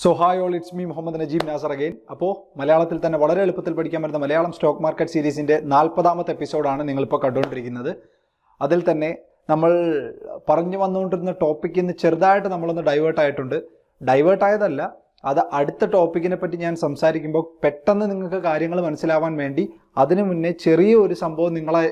So hi all it's me Muhammad Najeeb Nasar again അപ്പോൾ മലയാളത്തിൽ തന്നെ വളരെ എളുപ്പത്തിൽ പഠിക്കാൻ പറ്റുന്ന മലയാളം സ്റ്റോക്ക് മാർക്കറ്റ് സീരീസിന്റെ നാൽപ്പതാമത്തെ എപ്പിസോഡാണ് നിങ്ങളിപ്പോൾ കണ്ടുകൊണ്ടിരിക്കുന്നത്. അതിൽ തന്നെ നമ്മൾ പറഞ്ഞു വന്നുകൊണ്ടിരുന്ന ടോപ്പിക്കിൽ നിന്ന് ചെറുതായിട്ട് നമ്മളൊന്ന് ഡൈവേർട്ട് ആയിട്ടുണ്ട്. ഡൈവേർട്ട് ആയതല്ല അത് അടുത്ത ടോപ്പിക്കിനെ പറ്റി ഞാൻ സംസാരിക്കുമ്പോൾ പെട്ടെന്ന് നിങ്ങൾക്ക് കാര്യങ്ങൾ മനസ്സിലാവാൻ വേണ്ടി അതിനു മുന്നേ ചെറിയ ഒരു സംഭവം നിങ്ങളെ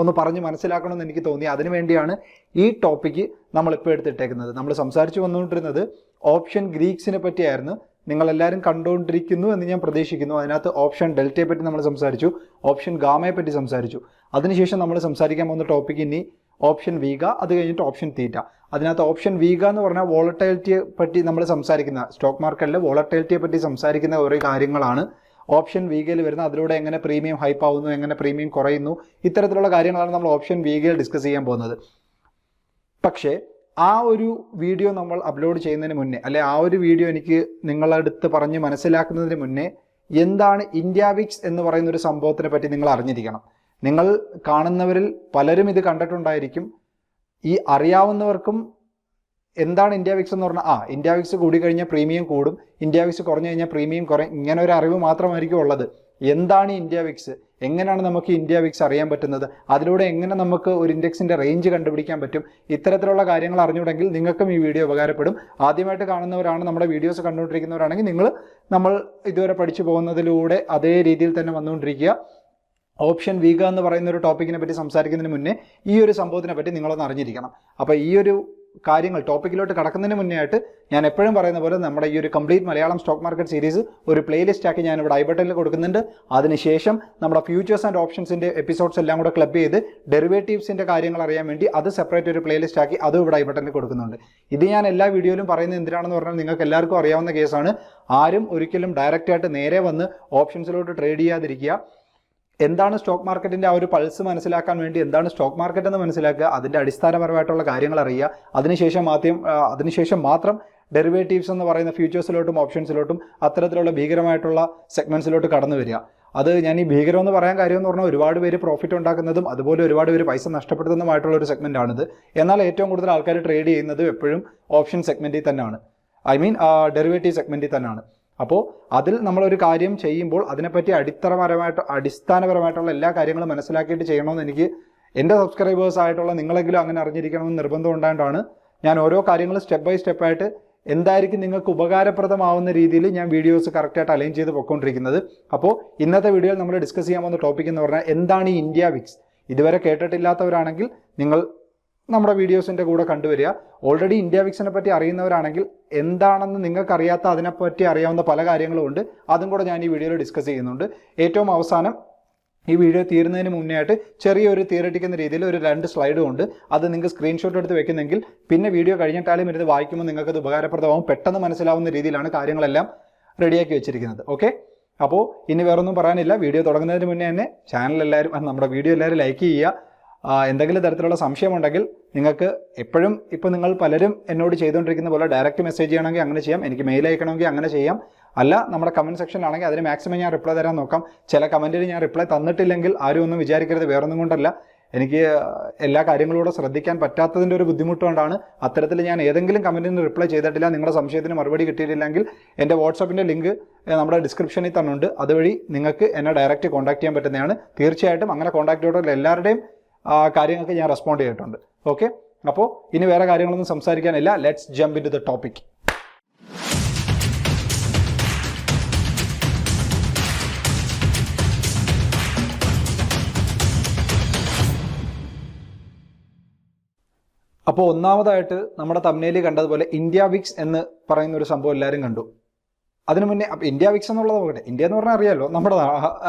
ഒന്ന് പറഞ്ഞ് മനസ്സിലാക്കണമെന്ന് എനിക്ക് തോന്നി. അതിനു വേണ്ടിയാണ് ഈ ടോപ്പിക്ക് നമ്മളിപ്പോൾ എടുത്തിട്ടേക്കുന്നത്. നമ്മൾ സംസാരിച്ചു വന്നുകൊണ്ടിരുന്നത് ഓപ്ഷൻ ഗ്രീക്സിനെ പറ്റിയായിരുന്നു. നിങ്ങളെല്ലാവരും കണ്ടുകൊണ്ടിരിക്കുന്നു എന്ന് ഞാൻ പ്രതീക്ഷിക്കുന്നു. അതിനകത്ത് ഓപ്ഷൻ ഡെൽറ്റയെ പറ്റി നമ്മൾ സംസാരിച്ചു. ഓപ്ഷൻ ഗാമയെ പറ്റി സംസാരിച്ചു. അതിനുശേഷം നമ്മൾ സംസാരിക്കാൻ പോകുന്ന ടോപ്പിക്ക് ഇനി ഓപ്ഷൻ വീഗ അത് കഴിഞ്ഞിട്ട് ഓപ്ഷൻ തീറ്റ. അതിനകത്ത് ഓപ്ഷൻ വീഗ എന്ന് പറഞ്ഞാൽ വോളറ്റൈലിറ്റിയെ പറ്റി നമ്മൾ സംസാരിക്കുന്ന സ്റ്റോക്ക് മാർക്കറ്റിലെ വോളറ്റൈലിറ്റിയെ പറ്റി സംസാരിക്കുന്ന കുറേ കാര്യങ്ങളാണ്. ഓപ്ഷൻ വീഗയിൽ വരുന്ന അതിലൂടെ എങ്ങനെ പ്രീമിയം ഹൈപ്പ് ആവുന്നു എങ്ങനെ പ്രീമിയം കുറയുന്നു ഇത്തരത്തിലുള്ള കാര്യങ്ങളാണ് നമ്മൾ ഓപ്ഷൻ വീഗയിൽ ഡിസ്കസ് ചെയ്യാൻ പോകുന്നത്. പക്ഷേ ആ ഒരു വീഡിയോ നമ്മൾ അപ്ലോഡ് ചെയ്യുന്നതിന് മുന്നേ അല്ലെ ആ ഒരു വീഡിയോ എനിക്ക് നിങ്ങളടുത്ത് പറഞ്ഞ് മനസ്സിലാക്കുന്നതിന് മുന്നേ എന്താണ് ഇന്ത്യ വിക്സ് എന്ന് പറയുന്ന ഒരു സംഭവത്തിനെ പറ്റി നിങ്ങൾ അറിഞ്ഞിരിക്കണം. നിങ്ങൾ കാണുന്നവരിൽ പലരും ഇത് കണ്ടിട്ടുണ്ടായിരിക്കും. ഈ അറിയാവുന്നവർക്കും എന്താണ് ഇന്ത്യ വിക്സ് എന്ന് പറഞ്ഞാൽ ആ ഇന്ത്യ വിക്സ് കൂടി കഴിഞ്ഞാൽ പ്രീമിയം കൂടും. ഇന്ത്യ വിക്സ് കുറഞ്ഞു കഴിഞ്ഞാൽ പ്രീമിയം കുറയും. ഇങ്ങനെ ഒരു അറിവ് മാത്രമായിരിക്കും ഉള്ളത്. എന്താണ് ഇന്ത്യ വിക്സ്? എങ്ങനെയാണ് നമുക്ക് ഇന്ത്യ വിക്സ് അറിയാൻ പറ്റുന്നത്? അതിലൂടെ എങ്ങനെ നമുക്ക് ഒരു ഇൻഡെക്സിന്റെ റേഞ്ച് കണ്ടുപിടിക്കാൻ പറ്റും? ഇത്തരത്തിലുള്ള കാര്യങ്ങൾ അറിഞ്ഞുണ്ടെങ്കിൽ നിങ്ങൾക്കും ഈ വീഡിയോ ഉപകാരപ്പെടും. ആദ്യമായിട്ട് കാണുന്നവരാണ് നമ്മുടെ വീഡിയോസ് കണ്ടുകൊണ്ടിരിക്കുന്നവരാണെങ്കിൽ നിങ്ങൾ നമ്മൾ ഇതുവരെ പഠിച്ചു പോകുന്നതിലൂടെ അതേ രീതിയിൽ തന്നെ വന്നുകൊണ്ടിരിക്കുക. ഓപ്ഷൻ വീഗ എന്ന് പറയുന്ന ഒരു ടോപ്പിക്കിനെ പറ്റി സംസാരിക്കുന്നതിന് മുന്നേ ഈ ഒരു സംഭവത്തിനെ പറ്റി നിങ്ങളൊന്ന് അറിഞ്ഞിരിക്കണം. അപ്പോൾ ഈ ഒരു കാര്യങ്ങൾ ടോപ്പിക്കിലോട്ട് കടക്കുന്നതിന് മുന്നേ ആയിട്ട് ഞാൻ എപ്പോഴും പറയുന്ന പോലെ നമ്മുടെ ഈ ഒരു complete Malayalam stock market series ഒരു പ്ലേലിസ്റ്റ് ആക്കി ഞാൻ ഇവിടെ ഐ ബട്ടണിൽ കൊടുക്കുന്നുണ്ട് അതിനുശേഷം നമ്മുടെ ഫ്യൂച്ചേഴ്സ് ആൻഡ് ഓപ്ഷൻസിന്റെ എപ്പിസോഡ്സ് എല്ലാം കൂടെ ക്ലബ് ചെയ്ത് ഡെറിവേറ്റീവ്സിന്റെ കാര്യങ്ങൾ അറിയാൻ വേണ്ടി അത് സെപ്പറേറ്റ് ഒരു പ്ലേലിസ്റ്റ് ആക്കി അതും ഇവിടെ ഐ ബട്ടണിൽ കൊടുക്കുന്നുണ്ട്. ഇത് ഞാൻ എല്ലാ വീഡിയോയിലും പറയുന്നത് എന്തിനാണെന്ന് പറഞ്ഞാൽ നിങ്ങൾക്ക് എല്ലാവർക്കും അറിയാവുന്ന കേസാണ് ആരും ഒരിക്കലും ഡയറക്റ്റായിട്ട് നേരെ വന്ന് ഓപ്ഷൻസിലോട്ട് ട്രേഡ് ചെയ്യാതിരിക്കുക. എന്താണ് സ്റ്റോക്ക് മാർക്കറ്റിന്റെ ആ ഒരു പൾസ് മനസ്സിലാക്കാൻ വേണ്ടി എന്താണ് സ്റ്റോക്ക് മാർക്കറ്റ് എന്ന് മനസ്സിലാക്കുക അതിന്റെ അടിസ്ഥാനപരമായിട്ടുള്ള കാര്യങ്ങൾ അറിയുക അതിനുശേഷം ആദ്യം അതിനുശേഷം മാത്രം ഡെറിവേറ്റീവ്സ് എന്ന് പറയുന്ന ഫ്യൂച്ചേഴ്സിലോട്ടും ഓപ്ഷൻസിലോട്ടും അത്തരത്തിലുള്ള ഭീകരമായിട്ടുള്ള സെഗ്മെൻസിലോട്ട് കടന്നു വരിക. അത് ഞാൻ ഈ ഭീകരം എന്ന് പറയാൻ കാര്യം എന്ന് പറഞ്ഞാൽ ഒരുപാട് പേര് പ്രോഫിറ്റ് ഉണ്ടാക്കുന്നതും അതുപോലെ ഒരുപാട് പേര് പൈസ നഷ്ടപ്പെടുത്തുന്നതുമായിട്ടുള്ള ഒരു സെഗ്മെന്റ് ആണിത്. എന്നാൽ ഏറ്റവും കൂടുതൽ ആൾക്കാർ ട്രേഡ് ചെയ്യുന്നത് എപ്പോഴും ഓപ്ഷൻ സെഗ്മെന്റിൽ തന്നെയാണ്. ഐ മീൻ ഡെറിവേറ്റീവ് സെഗ്മെന്റിൽ തന്നെയാണ്. അപ്പോൾ അതിൽ നമ്മളൊരു കാര്യം ചെയ്യുമ്പോൾ അതിനെപ്പറ്റി അടിത്തറപരമായിട്ട് അടിസ്ഥാനപരമായിട്ടുള്ള എല്ലാ കാര്യങ്ങളും മനസ്സിലാക്കിയിട്ട് ചെയ്യണമെന്ന് എനിക്ക് എന്റെ സബ്സ്ക്രൈബേഴ്സ് ആയിട്ടുള്ള നിങ്ങളെങ്കിലും അങ്ങനെ അറിഞ്ഞിരിക്കണമെന്ന് നിർബന്ധം ഉണ്ടായിട്ടാണ് ഞാൻ ഓരോ കാര്യങ്ങളും സ്റ്റെപ്പ് ബൈ സ്റ്റെപ്പായിട്ട് എന്തായിരിക്കും നിങ്ങൾക്ക് ഉപകാരപ്രദമാവുന്ന രീതിയിൽ ഞാൻ വീഡിയോസ് കറക്റ്റായിട്ട് അലൈൻ ചെയ്ത് പൊയ്ക്കൊണ്ടിരിക്കുന്നത്. അപ്പോൾ ഇന്നത്തെ വീഡിയോയിൽ നമ്മൾ ഡിസ്കസ് ചെയ്യാൻ പോകുന്ന ടോപ്പിക് എന്ന് പറഞ്ഞാൽ എന്താണ് ഈ ഇന്ത്യ വിക്സ്? ഇതുവരെ കേട്ടിട്ടില്ലാത്തവരാണെങ്കിൽ നിങ്ങൾ നമ്മുടെ വീഡിയോസിന്റെ കൂടെ കണ്ടുവരിക. ഓൾറെഡി ഇന്ത്യ വിക്സിനെ പറ്റി അറിയുന്നവരാണെങ്കിൽ എന്താണെന്ന് നിങ്ങൾക്കറിയാത്ത അതിനെപ്പറ്റി അറിയാവുന്ന പല കാര്യങ്ങളും ഉണ്ട്. അതും കൂടെ ഞാൻ ഈ വീഡിയോയിൽ ഡിസ്കസ് ചെയ്യുന്നുണ്ട്. ഏറ്റവും അവസാനം ഈ വീഡിയോ തീരുന്നതിന് മുന്നേ ആയിട്ട് ചെറിയൊരു തിയറട്ടിക്കുന്ന രീതിയിൽ ഒരു രണ്ട് സ്ലൈഡും ഉണ്ട്. അത് നിങ്ങൾക്ക് സ്ക്രീൻഷോട്ട് എടുത്ത് വെക്കുന്നെങ്കിൽ പിന്നെ വീഡിയോ കഴിഞ്ഞിട്ടാലും ഇരുന്ന് വായിക്കുമ്പോൾ നിങ്ങൾക്കത് ഉപകാരപ്രദമാവും. പെട്ടെന്ന് മനസ്സിലാവുന്ന രീതിയിലാണ് കാര്യങ്ങളെല്ലാം റെഡിയാക്കി വെച്ചിരിക്കുന്നത്. ഓക്കെ അപ്പോൾ ഇനി വേറൊന്നും പറയാനില്ല. വീഡിയോ തുടങ്ങുന്നതിന് മുന്നേ തന്നെ ചാനൽ എല്ലാവരും നമ്മുടെ വീഡിയോ എല്ലാവരും ലൈക്ക് ചെയ്യുക. എന്തെങ്കിലും തരത്തിലുള്ള സംശയമുണ്ടെങ്കിൽ നിങ്ങൾക്ക് എപ്പോഴും ഇപ്പോൾ നിങ്ങൾ പലരും എന്നോട് ചെയ്തുകൊണ്ടിരിക്കുന്ന പോലെ ഡയറക്റ്റ് മെസ്സേജ് ചെയ്യണമെങ്കിൽ അങ്ങനെ ചെയ്യാം. എനിക്ക് മെയിൽ അയക്കണമെങ്കിൽ അങ്ങനെ ചെയ്യാം. അല്ല നമ്മുടെ കമന്റ് സെക്ഷനിലാണെങ്കിൽ അതിന് മാക്സിമം ഞാൻ റിപ്ലൈ തരാൻ നോക്കാം. ചില കമന്റിന് ഞാൻ റിപ്ലൈ തന്നിട്ടില്ലെങ്കിൽ ആരും ഒന്നും വിചാരിക്കരുത്. വേറൊന്നും കൊണ്ടല്ല. എനിക്ക് എല്ലാ കാര്യങ്ങളൂടെ ശ്രദ്ധിക്കാൻ പറ്റാത്തതിന്റെ ഒരു ബുദ്ധിമുട്ട് കൊണ്ടാണ് അത്തരത്തിൽ ഞാൻ ഏതെങ്കിലും കമന്റിന് റിപ്ലൈ ചെയ്തിട്ടില്ല. നിങ്ങളുടെ സംശയത്തിന് മറുപടി കിട്ടിയിട്ടില്ലെങ്കിൽ എന്റെ വാട്സപ്പിന്റെ ലിങ്ക് നമ്മുടെ ഡിസ്ക്രിപ്ഷനിൽ തന്നുണ്ട് അതുവഴി നിങ്ങൾക്ക് എന്നെ ഡയറക്റ്റ് കോൺടാക്ട് ചെയ്യാൻ പറ്റുന്നതാണ്. തീർച്ചയായിട്ടും അങ്ങനെ കോൺടാക്ട് ചെയ്തിട്ടുള്ള എല്ലാവരുടെയും കാര്യങ്ങൾക്ക് ഞാൻ റെസ്പോണ്ട് ചെയ്തിട്ടുണ്ട്. ഓക്കെ അപ്പോൾ ഇനി വേറെ കാര്യങ്ങളൊന്നും സംസാരിക്കാനില്ല. Let's jump into the topic അപ്പോൾ ഒന്നാമതായിട്ട് നമ്മുടെ തമ്മിലേൽ കണ്ടതുപോലെ ഇന്ത്യ വിക്സ് എന്ന് പറയുന്ന ഒരു സംഭവം എല്ലാവരും കണ്ടു. അതിനു മുന്നേ ഇന്ത്യ വിക്സ് എന്നുള്ളത് നോക്കട്ടെ. ഇന്ത്യ എന്ന് പറഞ്ഞാൽ അറിയാലോ നമ്മുടെ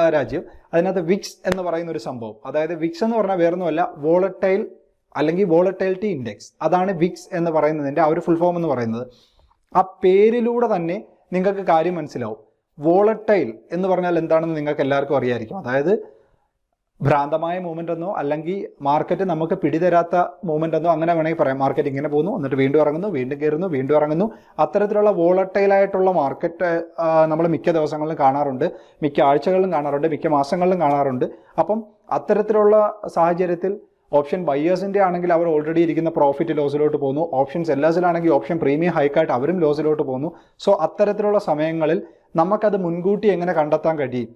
രാജ്യം. അതിനകത്ത് വിക്സ് എന്ന് പറയുന്ന ഒരു സംഭവം. അതായത് വിക്സ് എന്ന് പറഞ്ഞാൽ വേറൊന്നുമല്ല വോളറ്റൈൽ അല്ലെങ്കിൽ വോളറ്റൈലിറ്റി ഇൻഡെക്സ് അതാണ് വിക്സ് എന്ന് പറയുന്നതിന്റെ ആ ഒരു ഫുൾ ഫോം എന്ന് പറയുന്നത്. ആ പേരിലൂടെ തന്നെ നിങ്ങൾക്ക് കാര്യം മനസ്സിലാവും. വോളറ്റൈൽ എന്ന് പറഞ്ഞാൽ എന്താണെന്ന് നിങ്ങൾക്ക് എല്ലാവർക്കും അറിയായിരിക്കും. അതായത് ഭ്രാന്തമായ മൂവ്മെന്റ് എന്നോ അല്ലെങ്കിൽ മാർക്കറ്റ് നമുക്ക് പിടിതരാത്ത മൂവ്മെന്റ് എന്നോ അങ്ങനെ വേണമെങ്കിൽ പറയാം. മാർക്കറ്റ് ഇങ്ങനെ പോകുന്നു എന്നിട്ട് വീണ്ടും ഇറങ്ങുന്നു വീണ്ടും കയറുന്നു വീണ്ടും ഇറങ്ങുന്നു. അത്തരത്തിലുള്ള വോളട്ടൈലായിട്ടുള്ള മാർക്കറ്റ് നമ്മൾ മിക്ക ദിവസങ്ങളിലും കാണാറുണ്ട്. മിക്ക ആഴ്ചകളിലും കാണാറുണ്ട് മിക്ക മാസങ്ങളിലും കാണാറുണ്ട്. അപ്പം അത്തരത്തിലുള്ള സാഹചര്യത്തിൽ ഓപ്ഷൻ ബയേഴ്സിന്റെ ആണെങ്കിൽ അവർ ഓൾറെഡി ഇരിക്കുന്ന പ്രോഫിറ്റ് ലോസിലോട്ട് പോകുന്നു. ഓപ്ഷൻ സെല്ലേഴ്സിലാണെങ്കിൽ ഓപ്ഷൻ പ്രീമിയം ഹൈക്കായിട്ട് അവരും ലോസിലോട്ട് പോകുന്നു. സോ അത്തരത്തിലുള്ള സമയങ്ങളിൽ നമുക്കത് മുൻകൂട്ടി എങ്ങനെ കണ്ടെത്താൻ കഴിയും?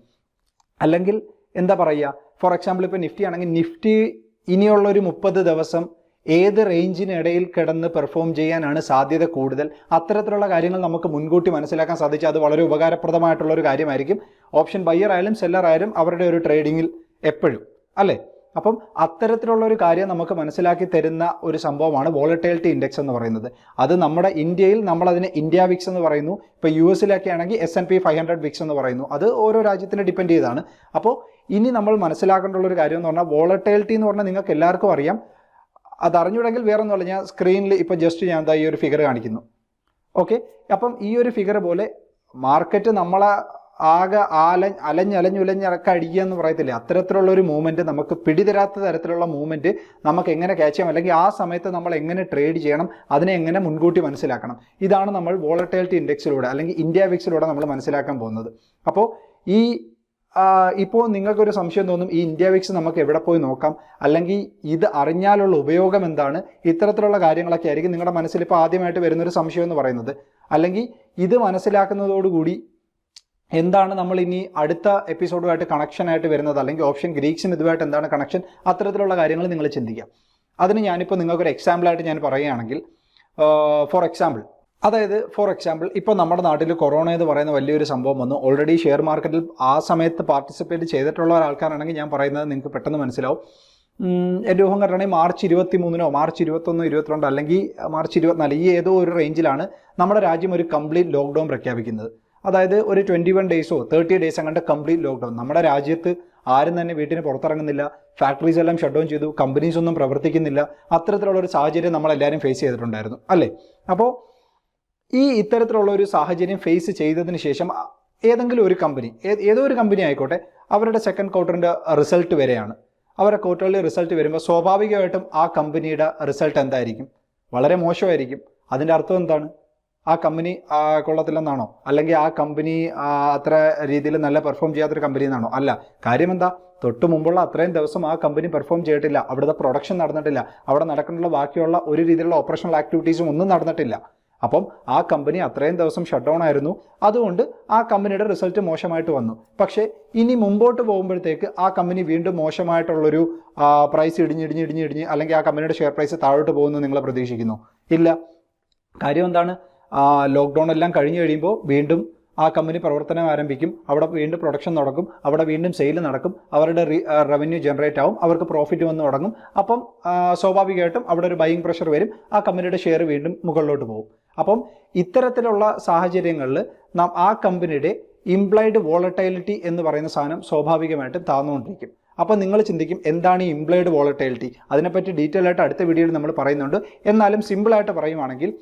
അല്ലെങ്കിൽ എന്താ പറയുക? ഫോർ എക്സാമ്പിൾ ഇപ്പോൾ നിഫ്റ്റി ആണെങ്കിൽ നിഫ്റ്റി ഇനിയുള്ള ഒരു മുപ്പത് ദിവസം ഏത് റേഞ്ചിനിടയിൽ കിടന്ന് പെർഫോം ചെയ്യാനാണ് സാധ്യത കൂടുതൽ? അത്തരത്തിലുള്ള കാര്യങ്ങൾ നമുക്ക് മുൻകൂട്ടി മനസ്സിലാക്കാൻ സാധിച്ചാൽ അത് വളരെ ഉപകാരപ്രദമായിട്ടുള്ള ഒരു കാര്യമായിരിക്കും. ഓപ്ഷൻ ബയ്യർ ആയാലും സെല്ലർ ആയാലും അവരുടെ ഒരു ട്രേഡിങ്ങിൽ എപ്പോഴും. അല്ലേ? അപ്പം അത്തരത്തിലുള്ള ഒരു കാര്യം നമുക്ക് മനസ്സിലാക്കി തരുന്ന ഒരു സംഭവമാണ് വോളറ്റൈലിറ്റി ഇൻഡെക്സ് എന്ന് പറയുന്നത്. അത് നമ്മുടെ ഇന്ത്യയിൽ നമ്മൾ അതിനെ ഇന്ത്യ വിക്സ് എന്ന് പറയുന്നു. ഇപ്പോൾ യു എസിലൊക്കെ ആണെങ്കിൽ S and P five hundred VIX എന്ന് പറയുന്നു. അത് ഓരോ രാജ്യത്തിനെ ഡിപ്പെൻഡ് ചെയ്താണ്. അപ്പോൾ ഇനി നമ്മൾ മനസ്സിലാക്കേണ്ടുള്ള ഒരു കാര്യം എന്ന് പറഞ്ഞാൽ വോളറ്റൈലിറ്റി എന്ന് പറഞ്ഞാൽ നിങ്ങൾക്ക് എല്ലാവർക്കും അറിയാം. അത് വേറെ ഒന്നുമല്ല ഞാൻ സ്ക്രീനിൽ ഇപ്പോൾ ജസ്റ്റ് ഞാൻ എന്താ ഈ ഒരു ഫിഗർ കാണിക്കുന്നു. ഓക്കെ അപ്പം ഈ ഒരു ഫിഗർ പോലെ മാർക്കറ്റ് നമ്മളെ ആകെ ആല അലഞ്ഞലഞ്ഞുലഞ്ഞിറക്ക അടിക്കുക എന്ന് പറയത്തില്ലേ? അത്തരത്തിലുള്ള ഒരു മൂവ്മെന്റ് നമുക്ക് പിടിതരാത്ത തരത്തിലുള്ള മൂവ്മെന്റ് നമുക്ക് എങ്ങനെ ക്യാച്ച് ചെയ്യാം? അല്ലെങ്കിൽ ആ സമയത്ത് നമ്മൾ എങ്ങനെ ട്രേഡ് ചെയ്യണം? അതിനെ എങ്ങനെ മുൻകൂട്ടി മനസ്സിലാക്കണം? ഇതാണ് നമ്മൾ വോളറ്റൈലിറ്റി ഇൻഡെക്സിലൂടെ അല്ലെങ്കിൽ ഇന്ത്യ വിക്സിലൂടെ നമ്മൾ മനസ്സിലാക്കാൻ പോകുന്നത്. അപ്പോൾ ഈ ഇപ്പോൾ നിങ്ങൾക്കൊരു സംശയം തോന്നും ഈ ഇന്ത്യ വിക്സ് നമുക്ക് എവിടെ പോയി നോക്കാം? അല്ലെങ്കിൽ ഇത് അറിഞ്ഞാലുള്ള ഉപയോഗം എന്താണ്? ഇത്തരത്തിലുള്ള കാര്യങ്ങളൊക്കെ ആയിരിക്കും നിങ്ങളുടെ മനസ്സിൽ ഇപ്പോൾ ആദ്യമായിട്ട് വരുന്നൊരു സംശയം എന്ന് പറയുന്നത്. അല്ലെങ്കിൽ ഇത് മനസ്സിലാക്കുന്നതോടുകൂടി എന്താണ് നമ്മൾ ഇനി അടുത്ത എപ്പിസോഡുമായിട്ട് കണക്ഷൻ ആയിട്ട് വരുന്നത്? അല്ലെങ്കിൽ ഓപ്ഷൻ ഗ്രീക്സും ഇതുമായിട്ട് എന്താണ് കണക്ഷൻ അത്തരത്തിലുള്ള കാര്യങ്ങൾ നിങ്ങൾ ചിന്തിക്കാം. അതിന് ഞാനിപ്പോൾ നിങ്ങൾക്കൊരു എക്സാമ്പിളായിട്ട് ഞാൻ പറയുകയാണെങ്കിൽ ഫോർ എക്സാമ്പിൾ അതായത് ഫോർ എക്സാമ്പിൾ ഇപ്പോൾ നമ്മുടെ നാട്ടിൽ കൊറോണ എന്ന് പറയുന്ന വലിയൊരു സംഭവം വന്നു. ഓൾറെഡി ഷെയർ മാർക്കറ്റിൽ ആ സമയത്ത് പാർട്ടിസിപ്പേറ്റ് ചെയ്തിട്ടുള്ള ഒരാൾക്കാരാണെങ്കിൽ ഞാൻ പറയുന്നത് നിങ്ങൾക്ക് പെട്ടെന്ന് മനസ്സിലാവും. എന്റെ ഊഹം കറണെങ്കിൽ മാർച്ച് ഇരുപത്തി മൂന്നിനോ മാർച്ച് ഇരുപത്തൊന്നോ ഇരുപത്തിരണ്ടോ അല്ലെങ്കിൽ മാർച്ച് ഇരുപത്തിനാല് ഈ ഏതോ ഒരു റേഞ്ചിലാണ് നമ്മുടെ രാജ്യം ഒരു കംപ്ലീറ്റ് ലോക്ക്ഡൗൺ പ്രഖ്യാപിക്കുന്നത്. അതായത് ഒരു ട്വന്റി വൺ ഡേയ്സോ തേർട്ടി ഡേയ്സ് അങ്ങോട്ട് കംപ്ലീറ്റ് ലോക്ക്ഡൗൺ നമ്മുടെ രാജ്യത്ത് ആരും തന്നെ വീട്ടിന് പുറത്തിറങ്ങുന്നില്ല. ഫാക്ടറീസ് എല്ലാം ഷട്ട് ഡൗൺ ചെയ്തു. കമ്പനീസ് ഒന്നും പ്രവർത്തിക്കുന്നില്ല. അത്തരത്തിലുള്ള ഒരു സാഹചര്യം നമ്മളെല്ലാവരും ഫേസ് ചെയ്തിട്ടുണ്ടായിരുന്നു അല്ലേ? അപ്പോൾ ഈ ഇത്തരത്തിലുള്ള ഒരു സാഹചര്യം ഫേസ് ചെയ്തതിന് ശേഷം ഏതെങ്കിലും ഒരു കമ്പനി ഏതോ ഒരു കമ്പനി ആയിക്കോട്ടെ അവരുടെ സെക്കൻഡ് ക്വാർട്ടറിന്റെ റിസൾട്ട് വരെയാണ്. അവരുടെ ക്വാർട്ടറിലെ റിസൾട്ട് വരുമ്പോൾ സ്വാഭാവികമായിട്ടും ആ കമ്പനിയുടെ റിസൾട്ട് എന്തായിരിക്കും? വളരെ മോശമായിരിക്കും. അതിന്റെ അർത്ഥം എന്താണ്? ആ കമ്പനി കൊള്ളത്തില്ലെന്നാണോ? അല്ലെങ്കിൽ ആ കമ്പനി അത്ര രീതിയിൽ നല്ല പെർഫോം ചെയ്യാത്തൊരു കമ്പനി എന്നാണോ അല്ല. കാര്യം എന്താ തൊട്ട് മുമ്പുള്ള അത്രയും ദിവസം ആ കമ്പനി പെർഫോം ചെയ്തിട്ടില്ല. അവിടുത്തെ പ്രൊഡക്ഷൻ നടന്നിട്ടില്ല. അവിടെ നടക്കാനുള്ള ബാക്കിയുള്ള ഒരു രീതിയിലുള്ള ഓപ്പറേഷണൽ ആക്ടിവിറ്റീസും ഒന്നും നടന്നിട്ടില്ല. അപ്പം ആ കമ്പനി അത്രയും ദിവസം ഷട്ട് ഡൗൺ ആയിരുന്നു. അതുകൊണ്ട് ആ കമ്പനിയുടെ റിസൾട്ട് മോശമായിട്ട് വന്നു. പക്ഷേ ഇനി മുമ്പോട്ട് പോകുമ്പോഴത്തേക്ക് ആ കമ്പനി വീണ്ടും മോശമായിട്ടുള്ളൊരു പ്രൈസ് ഇടിഞ്ഞ് ഇടിഞ്ഞ് ഇടിഞ്ഞ് ഇടിഞ്ഞ് അല്ലെങ്കിൽ ആ കമ്പനിയുടെ ഷെയർ പ്രൈസ് താഴോട്ട് പോകുമെന്ന് നിങ്ങൾ പ്രതീക്ഷിക്കുന്നു. ഇല്ല. കാര്യം എന്താണ്? ലോക്ക്ഡൗൺ എല്ലാം കഴിഞ്ഞു കഴിയുമ്പോൾ വീണ്ടും ആ കമ്പനി പ്രവർത്തനം ആരംഭിക്കും. അവിടെ വീണ്ടും പ്രൊഡക്ഷൻ നടക്കും. അവിടെ വീണ്ടും സെയിൽ നടക്കും. അവരുടെ റവന്യൂ ജനറേറ്റ് ആവും. അവർക്ക് പ്രോഫിറ്റ് വന്ന് തുടങ്ങും. അപ്പം ആ, സ്വാഭാവികമായിട്ടും അവിടെ ഒരു ബൈയിങ് പ്രഷർ വരും. ആ കമ്പനിയുടെ ഷെയർ വീണ്ടും മുകളിലോട്ട് പോകും. അപ്പം ഇത്തരത്തിലുള്ള സാഹചര്യങ്ങളിൽ നാം ആ കമ്പനിയുടെ ഇംപ്ലൈഡ് വോളറ്റൈലിറ്റി എന്ന് പറയുന്ന സാധനം സ്വാഭാവികമായിട്ടും താന്നുകൊണ്ടിരിക്കും. അപ്പോൾ നിങ്ങൾ ചിന്തിക്കും എന്താണ് ഈ ഇംപ്ലൈഡ് വോളറ്റൈലിറ്റി അതിനെപ്പറ്റി ഡീറ്റെയിൽ ആയിട്ട് അടുത്ത വീഡിയോയിൽ നമ്മൾ പറയുന്നുണ്ട്. എന്നാലും സിമ്പിളായിട്ട് പറയുവാണെങ്കിൽ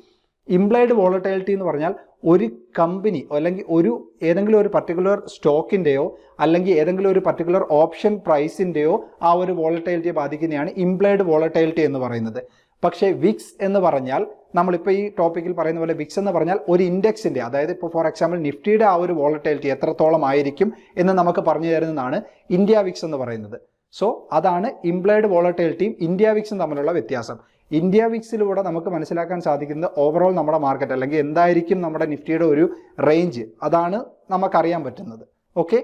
ഇംപ്ലൈഡ് വോളറ്റൈലിറ്റി എന്ന് പറഞ്ഞാൽ ഒരു കമ്പനി അല്ലെങ്കിൽ ഒരു ഏതെങ്കിലും ഒരു പർട്ടിക്കുലർ സ്റ്റോക്കിന്റെയോ അല്ലെങ്കിൽ ഏതെങ്കിലും ഒരു പർട്ടിക്കുലർ ഓപ്ഷൻ പ്രൈസിന്റെയോ ആ ഒരു വോളറ്റൈലിറ്റിയെ ബാധിക്കുന്നതാണ് ഇംപ്ലൈഡ് വോളറ്റൈലിറ്റി എന്ന് പറയുന്നത്. പക്ഷേ വിക്സ് എന്ന് പറഞ്ഞാൽ നമ്മളിപ്പോൾ ഈ ടോപ്പിക്കിൽ പറയുന്ന പോലെ വിക്സ് എന്ന് പറഞ്ഞാൽ ഒരു ഇൻഡെക്സിന്റെ അതായത് ഇപ്പോൾ ഫോർ എക്സാമ്പിൾ നിഫ്റ്റിയുടെ ആ ഒരു വോളറ്റൈലിറ്റി എത്രത്തോളം ആയിരിക്കും എന്ന് നമുക്ക് പറഞ്ഞു തരുന്നതാണ് ഇന്ത്യ വിക്സ് എന്ന് പറയുന്നത്. സോ അതാണ് ഇംപ്ലൈഡ് വോളറ്റൈലിറ്റിയും ഇന്ത്യ വിക്സും തമ്മിലുള്ള വ്യത്യാസം. ഇന്ത്യ വിക്സിലൂടെ നമുക്ക് മനസ്സിലാക്കാൻ സാധിക്കുന്നത് ഓവറോൾ നമ്മുടെ മാർക്കറ്റ് അല്ലെങ്കിൽ എന്തായിരിക്കും നമ്മുടെ നിഫ്റ്റിയുടെ ഒരു റേഞ്ച് അതാണ് നമുക്കറിയാൻ പറ്റുന്നത്. ഓക്കെ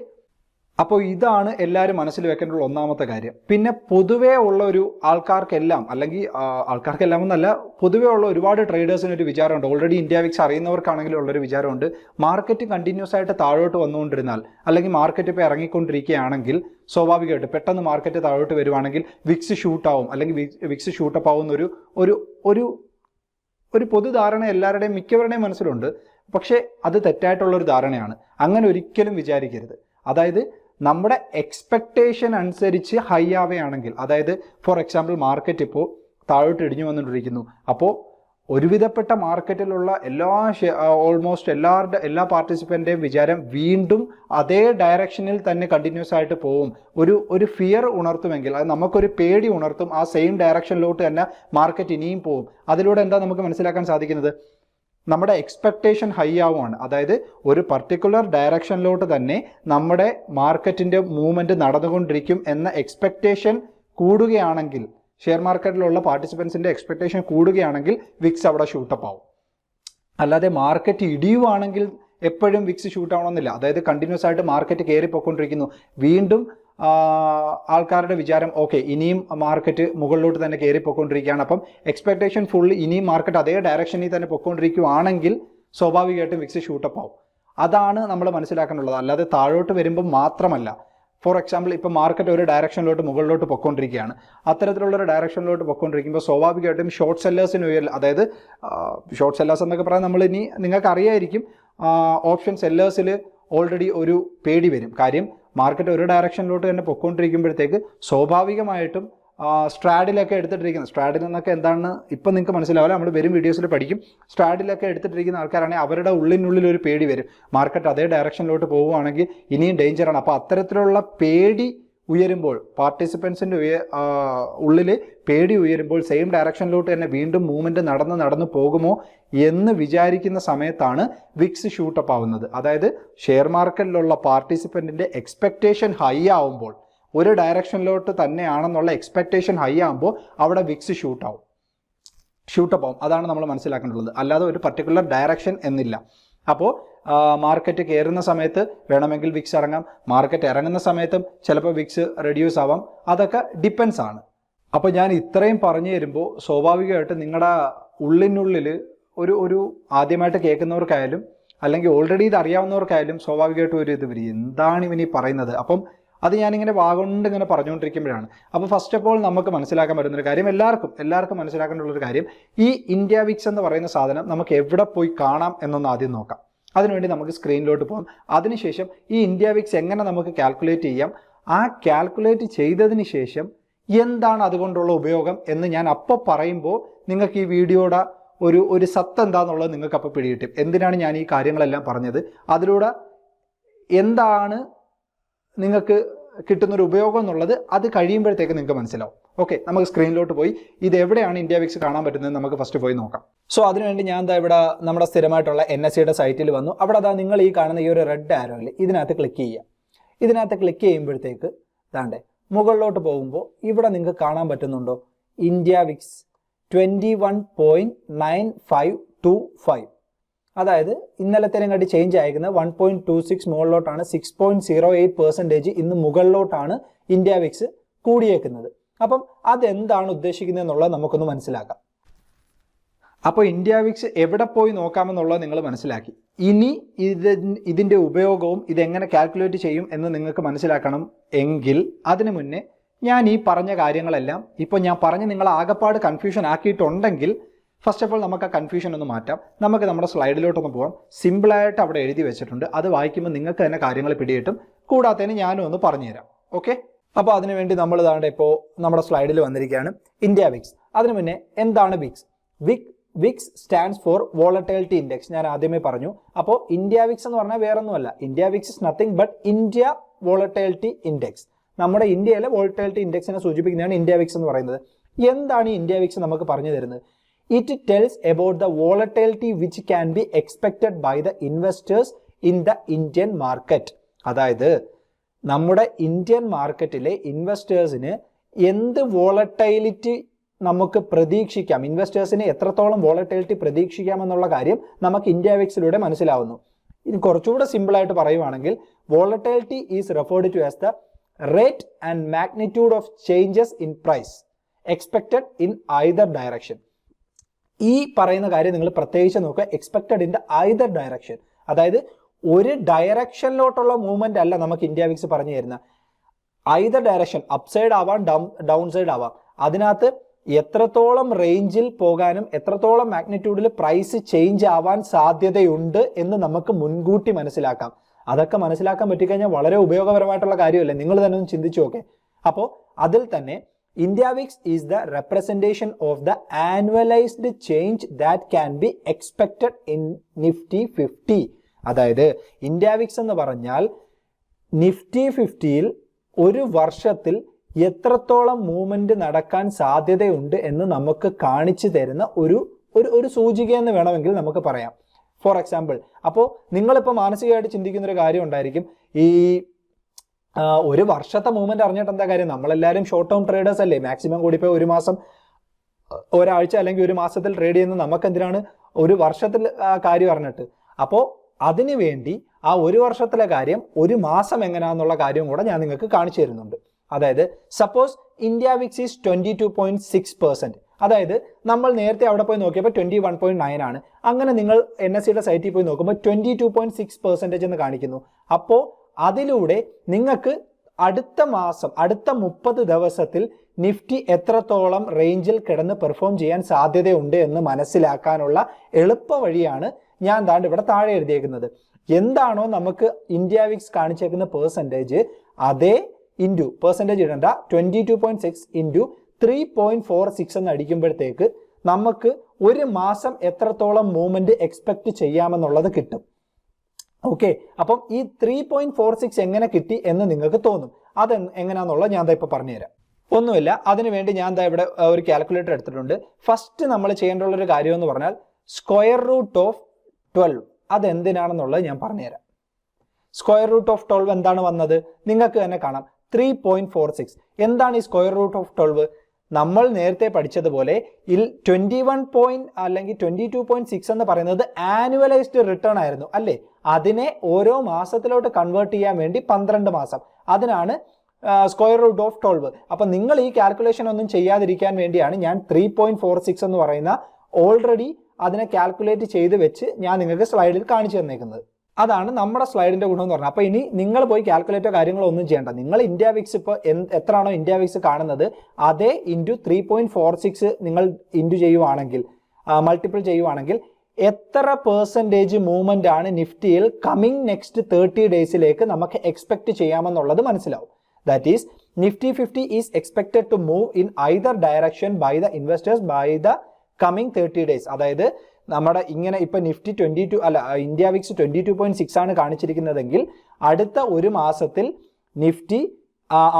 അപ്പോൾ ഇതാണ് എല്ലാവരും മനസ്സിൽ വെക്കേണ്ടുള്ള ഒന്നാമത്തെ കാര്യം. പിന്നെ പൊതുവേ ഉള്ള ഒരു ആൾക്കാർക്കെല്ലാം അല്ലെങ്കിൽ ആൾക്കാർക്കെല്ലാം എന്നല്ല പൊതുവേ ഉള്ള ഒരുപാട് ട്രേഡേഴ്സിന് ഒരു വിചാരമുണ്ട്. ഓൾറെഡി ഇന്ത്യ വിക്സ് അറിയുന്നവർക്കാണെങ്കിലും ഉള്ളൊരു വിചാരമുണ്ട്. മാർക്കറ്റ് കണ്ടിന്യൂസ് ആയിട്ട് താഴോട്ട് വന്നുകൊണ്ടിരുന്നാൽ അല്ലെങ്കിൽ മാർക്കറ്റ് ഇപ്പോൾ ഇറങ്ങിക്കൊണ്ടിരിക്കുകയാണെങ്കിൽ സ്വാഭാവികമായിട്ട് പെട്ടെന്ന് മാർക്കറ്റ് താഴോട്ട് വരുവാണെങ്കിൽ വിക്സ് ഷൂട്ടാവും അല്ലെങ്കിൽ വിക്സ് ഷൂട്ടപ്പ് ആവുന്ന ഒരു ഒരു ഒരു ഒരു പൊതുധാരണ എല്ലാവരുടെയും മിക്കവരുടെയും മനസ്സിലുണ്ട്. പക്ഷേ അത് തെറ്റായിട്ടുള്ളൊരു ധാരണയാണ്. അങ്ങനെ ഒരിക്കലും വിചാരിക്കരുത്. അതായത് നമ്മുടെ എക്സ്പെക്റ്റേഷൻ അനുസരിച്ച് ഹൈ ആവുകയാണെങ്കിൽ അതായത് ഫോർ എക്സാമ്പിൾ മാർക്കറ്റ് ഇപ്പോൾ താഴോട്ട് ഇടിഞ്ഞു വന്നുകൊണ്ടിരിക്കുന്നു. അപ്പോൾ ഒരുവിധപ്പെട്ട മാർക്കറ്റിലുള്ള എല്ലാ ഓൾമോസ്റ്റ് എല്ലാവരുടെ എല്ലാ പാർട്ടിസിപ്പന്റെയും വിചാരം വീണ്ടും അതേ ഡയറക്ഷനിൽ തന്നെ കണ്ടിന്യൂസ് ആയിട്ട് പോവും. ഒരു ഒരു ഫിയർ ഉണർത്തുമെങ്കിൽ അത് നമുക്കൊരു പേടി ഉണർത്തും ആ സെയിം ഡയറക്ഷനിലോട്ട് തന്നെ മാർക്കറ്റ് ഇനിയും പോവും. അതിലൂടെ എന്താ നമുക്ക് മനസ്സിലാക്കാൻ സാധിക്കുന്നത്? നമ്മുടെ എക്സ്പെക്റ്റേഷൻ ഹൈ ആവുകയാണ് അതായത് ഒരു പർട്ടിക്കുലർ ഡയറക്ഷനിലോട്ട് തന്നെ നമ്മുടെ മാർക്കറ്റിന്റെ മൂവ്മെന്റ് നടന്നുകൊണ്ടിരിക്കും എന്ന എക്സ്പെക്റ്റേഷൻ കൂടുകയാണെങ്കിൽ ഷെയർ മാർക്കറ്റിലുള്ള പാർട്ടിസിപ്പൻസിന്റെ എക്സ്പെക്ടേഷൻ കൂടുകയാണെങ്കിൽ വിക്സ് അവിടെ ഷൂട്ടപ്പ് ആവും. അല്ലാതെ മാർക്കറ്റ് ഇടിയുവാണെങ്കിൽ എപ്പോഴും വിക്സ് ഷൂട്ട് ആവണമെന്നില്ല. അതായത് കണ്ടിന്യൂസ് ആയിട്ട് മാർക്കറ്റ് കയറി പോയിക്കൊണ്ടിരിക്കുന്നു വീണ്ടും ആൾക്കാരുടെ വിചാരം ഓക്കെ ഇനിയും മാർക്കറ്റ് മുകളിലോട്ട് തന്നെ കയറി പൊയ്ക്കൊണ്ടിരിക്കുകയാണ് അപ്പം എക്സ്പെക്ടേഷൻ ഫുൾ ഇനിയും മാർക്കറ്റ് അതേ ഡയറക്ഷനിൽ തന്നെ പൊയ്ക്കൊണ്ടിരിക്കുകയാണെങ്കിൽ സ്വാഭാവികമായിട്ടും വിക്സ് ഷൂട്ടപ്പ് ആവും. അതാണ് നമ്മൾ മനസ്സിലാക്കാനുള്ളത്. അല്ലാതെ താഴോട്ട് വരുമ്പോൾ മാത്രമല്ല. ഫോർ എക്സാമ്പിൾ ഇപ്പോൾ മാർക്കറ്റ് ഒരു ഡയറക്ഷനിലോട്ട് മുകളിലോട്ട് പൊയ്ക്കൊണ്ടിരിക്കുകയാണ് അത്തരത്തിലുള്ള ഒരു ഡയറക്ഷനിലോട്ട് പൊയ്ക്കൊണ്ടിരിക്കുമ്പോൾ സ്വാഭാവികമായിട്ടും ഷോർട്ട് സെല്ലേഴ്സിന് ഉയർ അതായത് ഷോർട്ട് സെല്ലേഴ്സ് എന്നൊക്കെ പറയാൻ നമ്മൾ ഇനി നിങ്ങൾക്ക് അറിയായിരിക്കും ഓപ്ഷൻ സെല്ലേഴ്സിൽ ഓൾറെഡി ഒരു പേടി വരും. കാര്യം മാർക്കറ്റ് ഒരു ഡയറക്ഷനിലോട്ട് തന്നെ പൊയ്ക്കൊണ്ടിരിക്കുമ്പോഴത്തേക്ക് സ്വാഭാവികമായിട്ടും സ്ട്രാഡിലൊക്കെ എടുത്തിട്ടിരിക്കുന്നത് സ്ട്രാഡിൽ നിന്നൊക്കെ എന്താണെന്ന് ഇപ്പം നിങ്ങൾക്ക് മനസ്സിലാവില്ല. നമ്മൾ വരും വീഡിയോസിൽ പഠിക്കും. സ്ട്രാഡിലൊക്കെ എടുത്തിട്ടിരിക്കുന്ന ആൾക്കാരാണെങ്കിൽ അവരുടെ ഉള്ളിനുള്ളിൽ ഒരു പേടി വരും. മാർക്കറ്റ് അതേ ഡയറക്ഷനിലോട്ട് പോവുകയാണെങ്കിൽ ഇനിയും ഡേഞ്ചറാണ്. അപ്പോൾ അത്തരത്തിലുള്ള പേടി ഉയരുമ്പോൾ പാർട്ടിസിപ്പൻസിന്റെ ഉയ ഉള്ളിൽ പേടി ഉയരുമ്പോൾ സെയിം ഡയറക്ഷനിലോട്ട് തന്നെ വീണ്ടും മൂവ്മെന്റ് നടന്ന് നടന്ന് പോകുമോ എന്ന് വിചാരിക്കുന്ന സമയത്താണ് വിക്സ് ഷൂട്ടപ്പ് ആവുന്നത്. അതായത് ഷെയർ മാർക്കറ്റിലുള്ള പാർട്ടിസിപ്പന്റിന്റെ എക്സ്പെക്റ്റേഷൻ ഹൈ ആവുമ്പോൾ ഒരു ഡയറക്ഷനിലോട്ട് തന്നെയാണെന്നുള്ള എക്സ്പെക്റ്റേഷൻ ഹൈ ആകുമ്പോൾ അവിടെ വിക്സ് ഷൂട്ടാവും ഷൂട്ടപ്പ് ആവും. അതാണ് നമ്മൾ മനസ്സിലാക്കേണ്ടത്. അല്ലാതെ ഒരു പർട്ടിക്കുലർ ഡയറക്ഷൻ എന്നില്ല. അപ്പോൾ മാർക്കറ്റ് കയറുന്ന സമയത്ത് വേണമെങ്കിൽ വിക്സ് ഇറങ്ങാം മാർക്കറ്റ് ഇറങ്ങുന്ന സമയത്തും ചിലപ്പോൾ വിക്സ് റെഡ്യൂസ് ആവാം. അതൊക്കെ ഡിപ്പെൻസ് ആണ്. അപ്പോൾ ഞാൻ ഇത്രയും പറഞ്ഞു തരുമ്പോൾ സ്വാഭാവികമായിട്ട് നിങ്ങളുടെ ഉള്ളിനുള്ളിൽ ഒരു ഒരു ആദ്യമായിട്ട് കേൾക്കുന്നവർക്കായാലും അല്ലെങ്കിൽ ഓൾറെഡി ഇത് അറിയാവുന്നവർക്കായാലും സ്വാഭാവികമായിട്ടും ഒരു ഇത് വരും. എന്താണ് ഇവനീ പറയുന്നത്? അപ്പം അത് ഞാനിങ്ങനെ വാഗൊണ്ട് ഇങ്ങനെ പറഞ്ഞുകൊണ്ടിരിക്കുമ്പോഴാണ്. അപ്പോൾ ഫസ്റ്റ് ഓഫ് ഓൾ നമുക്ക് മനസ്സിലാക്കാൻ പറ്റുന്നൊരു കാര്യം എല്ലാവർക്കും എല്ലാവർക്കും മനസ്സിലാക്കേണ്ട ഒരു കാര്യം ഈ ഇന്ത്യ വിക്സ് എന്ന് പറയുന്ന സാധനം നമുക്ക് എവിടെ പോയി കാണാം എന്നൊന്ന് ആദ്യം നോക്കാം. അതിനുവേണ്ടി നമുക്ക് സ്ക്രീനിലോട്ട് പോകാം. അതിനുശേഷം ഈ ഇന്ത്യ വിക്സ് എങ്ങനെ നമുക്ക് കാൽക്കുലേറ്റ് ചെയ്യാം? ആ കാൽക്കുലേറ്റ് ചെയ്തതിന് ശേഷം എന്താണ് അതുകൊണ്ടുള്ള ഉപയോഗം എന്ന് ഞാൻ അപ്പോൾ പറയുമ്പോൾ നിങ്ങൾക്ക് ഈ വീഡിയോയുടെ ഒരു ഒരു സത്ത് എന്താണെന്നുള്ളത് നിങ്ങൾക്ക് അപ്പോൾ പിടികിട്ടും. എന്തിനാണ് ഞാൻ ഈ കാര്യങ്ങളെല്ലാം പറഞ്ഞത്? അതിലൂടെ എന്താണ് നിങ്ങൾക്ക് കിട്ടുന്നൊരു ഉപയോഗം എന്നുള്ളത് അത് കഴിയുമ്പോഴത്തേക്ക് നിങ്ങൾക്ക് മനസ്സിലാവും. ഓക്കെ നമുക്ക് സ്ക്രീനിലോട്ട് പോയി. ഇത് എവിടെയാണ് ഇന്ത്യ വിക്സ് കാണാൻ പറ്റുന്നത് നമുക്ക് ഫസ്റ്റ് പോയി നോക്കാം. സോ അതിനുവേണ്ടി ഞാൻ എന്താ ഇവിടെ നമ്മുടെ സ്ഥിരമായിട്ടുള്ള എൻ എസ് സിയുടെ സൈറ്റിൽ വന്നു. അവിടെ അതാ നിങ്ങൾ ഈ കാണുന്ന ഈ ഒരു റെഡ് ആരോയിൽ ഇതിനകത്ത് ക്ലിക്ക് ചെയ്യുക. ഇതിനകത്ത് ക്ലിക്ക് ചെയ്യുമ്പോഴത്തേക്ക് ദാണ്ടേ മുകളിലോട്ട് പോകുമ്പോൾ ഇവിടെ നിങ്ങൾക്ക് കാണാൻ പറ്റുന്നുണ്ടോ? India VIX twenty one point nine five two five അതായത് ഇന്നലത്തേനും കണ്ടി ചേഞ്ച് ആയിരിക്കുന്നത് one point two six മുകളിലോട്ടാണ് six point zero eight percentage ഇന്ന് മുകളിലോട്ടാണ് ഇന്ത്യ വിക്സ് കൂടിയേക്കുന്നത്. അപ്പം അതെന്താണ് ഉദ്ദേശിക്കുന്നത് എന്നുള്ളത് നമുക്കൊന്ന് മനസ്സിലാക്കാം. അപ്പോൾ ഇന്ത്യ വിക്സ് എവിടെ പോയി നോക്കാമെന്നുള്ളത് നിങ്ങൾ മനസ്സിലാക്കി. ഇനി ഇത് ഇതിന്റെ ഉപയോഗവും ഇതെങ്ങനെ കാൽക്കുലേറ്റ് ചെയ്യും എന്ന് നിങ്ങൾക്ക് മനസ്സിലാക്കണം എങ്കിൽ അതിനു മുന്നേ ഞാൻ ഈ പറഞ്ഞ കാര്യങ്ങളെല്ലാം ഇപ്പോൾ ഞാൻ പറഞ്ഞ് നിങ്ങൾ ആകപ്പാട് കൺഫ്യൂഷൻ ആക്കിയിട്ടുണ്ടെങ്കിൽ ഫസ്റ്റ് ഓഫ് ഓൾ നമുക്ക് ആ കൺഫ്യൂഷൻ ഒന്ന് മാറ്റാം. നമുക്ക് നമ്മുടെ സ്ലൈഡിലോട്ടൊന്ന് പോകാം സിമ്പിളായിട്ട് അവിടെ എഴുതി വെച്ചിട്ടുണ്ട്. അത് വായിക്കുമ്പോൾ നിങ്ങൾക്ക് തന്നെ കാര്യങ്ങൾ പിടികിട്ടും. കൂടാത്തതിന് ഞാനും ഒന്ന് പറഞ്ഞുതരാം. ഓക്കെ അപ്പോൾ അതിനുവേണ്ടി നമ്മൾ ഇതാണ്ട് ഇപ്പോൾ നമ്മുടെ സ്ലൈഡിൽ വന്നിരിക്കുകയാണ്. ഇന്ത്യ വിക്സ് അതിനു മുന്നേ എന്താണ് VIX vic VIX stands for volatility index ഞാൻ ആദ്യമേ പറഞ്ഞു. അപ്പോൾ ഇന്ത്യ വിക്സ് എന്ന് പറഞ്ഞാൽ വേറെ ഒന്നുമല്ല India VIX is nothing but India volatility index നമ്മുടെ ഇന്ത്യയിലെ വോളറ്റൈലിറ്റി ഇൻഡെക്സിനെ സൂചിപ്പിക്കുന്നതാണ് ഇന്ത്യ വിക്സ് എന്ന് പറയുന്നത്. എന്താണ് ഇന്ത്യ വിക്സ് നമുക്ക് പറഞ്ഞു തരുന്നത്? It tells about the volatility which can be expected by the investors in the Indian market അതായത് നമ്മുടെ ഇന്ത്യൻ മാർക്കറ്റിലെ ഇൻവെസ്റ്റേഴ്സിന് എന്ത് വോളറ്റൈലിറ്റി നമുക്ക് പ്രതീക്ഷിക്കാം? ഇൻവെസ്റ്റേഴ്സിന് എത്രത്തോളം വോളറ്റൈലിറ്റി പ്രതീക്ഷിക്കാം എന്നുള്ള കാര്യം നമുക്ക് ഇന്ത്യ വിക്സിലൂടെ മനസ്സിലാവുന്നു. ഇത് കുറച്ചുകൂടെ സിമ്പിളായിട്ട് പറയുവാണെങ്കിൽ volatility is referred to as the rate and magnitude of changes in price expected in either direction ഈ പറയുന്ന കാര്യം നിങ്ങൾ പ്രത്യേകിച്ച് നോക്കുക expected in the either direction അതായത് ഒരു ഡയറക്ഷനിലോട്ടുള്ള മൂവ്മെന്റ് അല്ല നമുക്ക് ഇന്ത്യ വിക്സ് പറഞ്ഞു തരുന്ന ഐദർ ഡയറക്ഷൻ അപ് സൈഡ് ആവാം ഡൗൺ ഡൗൺ സൈഡ് ആവാം. അതിനകത്ത് എത്രത്തോളം റേഞ്ചിൽ പോകാനും എത്രത്തോളം മാഗ്നിറ്റ്യൂഡിൽ പ്രൈസ് ചേഞ്ച് ആവാൻ സാധ്യതയുണ്ട് എന്ന് നമുക്ക് മുൻകൂട്ടി മനസ്സിലാക്കാം. അതൊക്കെ മനസ്സിലാക്കാൻ പറ്റിക്കഴിഞ്ഞാൽ വളരെ ഉപയോഗപരമായിട്ടുള്ള കാര്യമല്ലേ? നിങ്ങൾ തന്നെ ഒന്ന് ചിന്തിച്ചു നോക്കെ. അപ്പോൾ അതിൽ തന്നെ VIX is the representation of the annualised change that can be expected in Nifty fifty അതായത് ഇന്ത്യ വിക്സ് എന്ന് പറഞ്ഞാൽ നിഫ്റ്റി ഫിഫ്റ്റിയിൽ ഒരു വർഷത്തിൽ എത്രത്തോളം മൂവ്മെന്റ് നടക്കാൻ സാധ്യതയുണ്ട് എന്ന് നമുക്ക് കാണിച്ചു തരുന്ന ഒരു ഒരു ഒരു സൂചിക എന്ന് വേണമെങ്കിൽ നമുക്ക് പറയാം. ഫോർ എക്സാമ്പിൾ അപ്പോൾ നിങ്ങളിപ്പോൾ മാനസികമായിട്ട് ചിന്തിക്കുന്ന ഒരു കാര്യം ഉണ്ടായിരിക്കും. ഈ ഒരു വർഷത്തെ മൂവ്മെന്റ് അറിഞ്ഞിട്ട് എന്താ കാര്യം? നമ്മളെല്ലാവരും ഷോർട്ട് ടേം ട്രേഡേഴ്സ് അല്ലേ? മാക്സിമം കൂടി ഇപ്പോൾ ഒരു മാസം ഒരാഴ്ച അല്ലെങ്കിൽ ഒരു മാസത്തിൽ ട്രേഡ് ചെയ്യുന്ന നമുക്ക് എന്തിനാണ് ഒരു വർഷത്തിൽ കാര്യം അറിഞ്ഞിട്ട്. അപ്പോൾ അതിനു വേണ്ടി ആ ഒരു വർഷത്തിലെ കാര്യം ഒരു മാസം എങ്ങനെയാണെന്നുള്ള കാര്യം കൂടെ ഞാൻ നിങ്ങൾക്ക് കാണിച്ചു തരുന്നുണ്ട്. അതായത് suppose India VIX is twenty two point six percent അതായത് നമ്മൾ നേരത്തെ അവിടെ പോയി നോക്കിയപ്പോൾ ട്വന്റി വൺ പോയിന്റ് നയൻ ആണ്. അങ്ങനെ നിങ്ങൾ എൻ എസ് സിയുടെ സൈറ്റിൽ പോയി നോക്കുമ്പോൾ twenty two point six percentage എന്ന് കാണിക്കുന്നു. അപ്പോൾ അതിലൂടെ നിങ്ങൾക്ക് അടുത്ത മാസം അടുത്ത മുപ്പത് ദിവസത്തിൽ നിഫ്റ്റി എത്രത്തോളം റേഞ്ചിൽ കിടന്ന് പെർഫോം ചെയ്യാൻ സാധ്യതയുണ്ട് എന്ന് മനസ്സിലാക്കാനുള്ള എളുപ്പ വഴിയാണ് ഞാൻ താണ്ട് ഇവിടെ താഴെ എഴുതിയേക്കുന്നത്. എന്താണോ നമുക്ക് ഇന്ത്യ വിക്സ് കാണിച്ചേക്കുന്ന പേഴ്സന്റേജ് അതേ ഇന്റു പേഴ്സന്റേജ് ഇടണ്ട twenty two point six into three point four six എന്ന് അടിക്കുമ്പോഴത്തേക്ക് നമുക്ക് ഒരു മാസം എത്രത്തോളം മൂവ്മെന്റ് എക്സ്പെക്റ്റ് ചെയ്യാമെന്നുള്ളത് കിട്ടും. ഓക്കെ അപ്പം ഈ ത്രീ പോയിന്റ് ഫോർ സിക്സ് എങ്ങനെ കിട്ടി എന്ന് നിങ്ങൾക്ക് തോന്നും. അത് എങ്ങനെയാണെന്നുള്ളത് ഞാൻ ദാ ഇപ്പോൾ പറഞ്ഞുതരാം. ഒന്നുമില്ല അതിനുവേണ്ടി ഞാൻ ദാ ഇവിടെ ഒരു കാൽക്കുലേറ്റർ എടുത്തിട്ടുണ്ട്. ഫസ്റ്റ് നമ്മൾ ചെയ്യേണ്ടുള്ള ഒരു കാര്യം എന്ന് പറഞ്ഞാൽ സ്ക്വയർ റൂട്ട് ഓഫ് ട്വൽവ് അതെന്തിനാണെന്നുള്ളത് ഞാൻ പറഞ്ഞുതരാം. സ്ക്വയർ റൂട്ട് ഓഫ് ട്വൽവ് എന്താണ് വന്നത്? നിങ്ങൾക്ക് തന്നെ കാണാം. ത്രീ പോയിന്റ് ഫോർ സിക്സ് എന്താണ് ഈ സ്ക്വയർ റൂട്ട് ഓഫ് ട്വൽവ് നമ്മൾ നേരത്തെ പഠിച്ചതുപോലെ ഇൽ ട്വന്റി വൺ പോയിന്റ് അല്ലെങ്കിൽ ട്വന്റി ടു പോയിന്റ് സിക്സ് എന്ന് പറയുന്നത് ആനുവലൈസ്ഡ് റിട്ടേൺ ആയിരുന്നു അല്ലേ? അതിനെ ഓരോ മാസത്തിലോട്ട് കൺവേർട്ട് ചെയ്യാൻ വേണ്ടി പന്ത്രണ്ട് മാസം. അതിനാണ് സ്ക്വയർ റൂട്ട് ഓഫ് ട്വൽവ് അപ്പം നിങ്ങൾ ഈ കാൽക്കുലേഷൻ ഒന്നും ചെയ്യാതിരിക്കാൻ വേണ്ടിയാണ് ഞാൻ ത്രീ പോയിന്റ് ഫോർ സിക്സ് എന്ന് പറയുന്ന ഓൾറെഡി അതിനെ കാൽക്കുലേറ്റ് ചെയ്ത് വെച്ച് ഞാൻ നിങ്ങൾക്ക് സ്ലൈഡിൽ കാണിച്ചു തന്നേക്കുന്നത്. അതാണ് നമ്മുടെ സ്ലൈഡിന്റെ ഗുണം എന്ന് പറഞ്ഞാൽ അപ്പോൾ ഇനി നിങ്ങൾ പോയി കാൽക്കുലേറ്റോ കാര്യങ്ങളോ ഒന്നും ചെയ്യേണ്ട. നിങ്ങൾ ഇന്ത്യ വിക്സ് ഇപ്പോൾ എത്രയാണോ ഇന്ത്യ വിക്സ് കാണുന്നത്? അതേ into three point four six നിങ്ങൾ ഇന്റു ചെയ്യുവാണെങ്കിൽ മൾട്ടിപ്പിൾ ചെയ്യുവാണെങ്കിൽ എത്ര പേഴ്സന്റേജ് മൂവ്മെന്റ് ആണ് നിഫ്റ്റിയിൽ കമ്മിങ് നെക്സ്റ്റ് തേർട്ടി ഡേയ്സിലേക്ക് നമുക്ക് എക്സ്പെക്ട് ചെയ്യാമെന്നുള്ളത് മനസ്സിലാവും. That is Nifty fifty is expected to move in either direction by the investors by the coming thirty days അതായത് നമ്മുടെ ഇങ്ങനെ ഇപ്പൊ നിഫ്റ്റി ട്വന്റി ടു അല്ല India VIX twenty two point six ആണ് കാണിച്ചിരിക്കുന്നതെങ്കിൽ അടുത്ത ഒരു മാസത്തിൽ നിഫ്റ്റി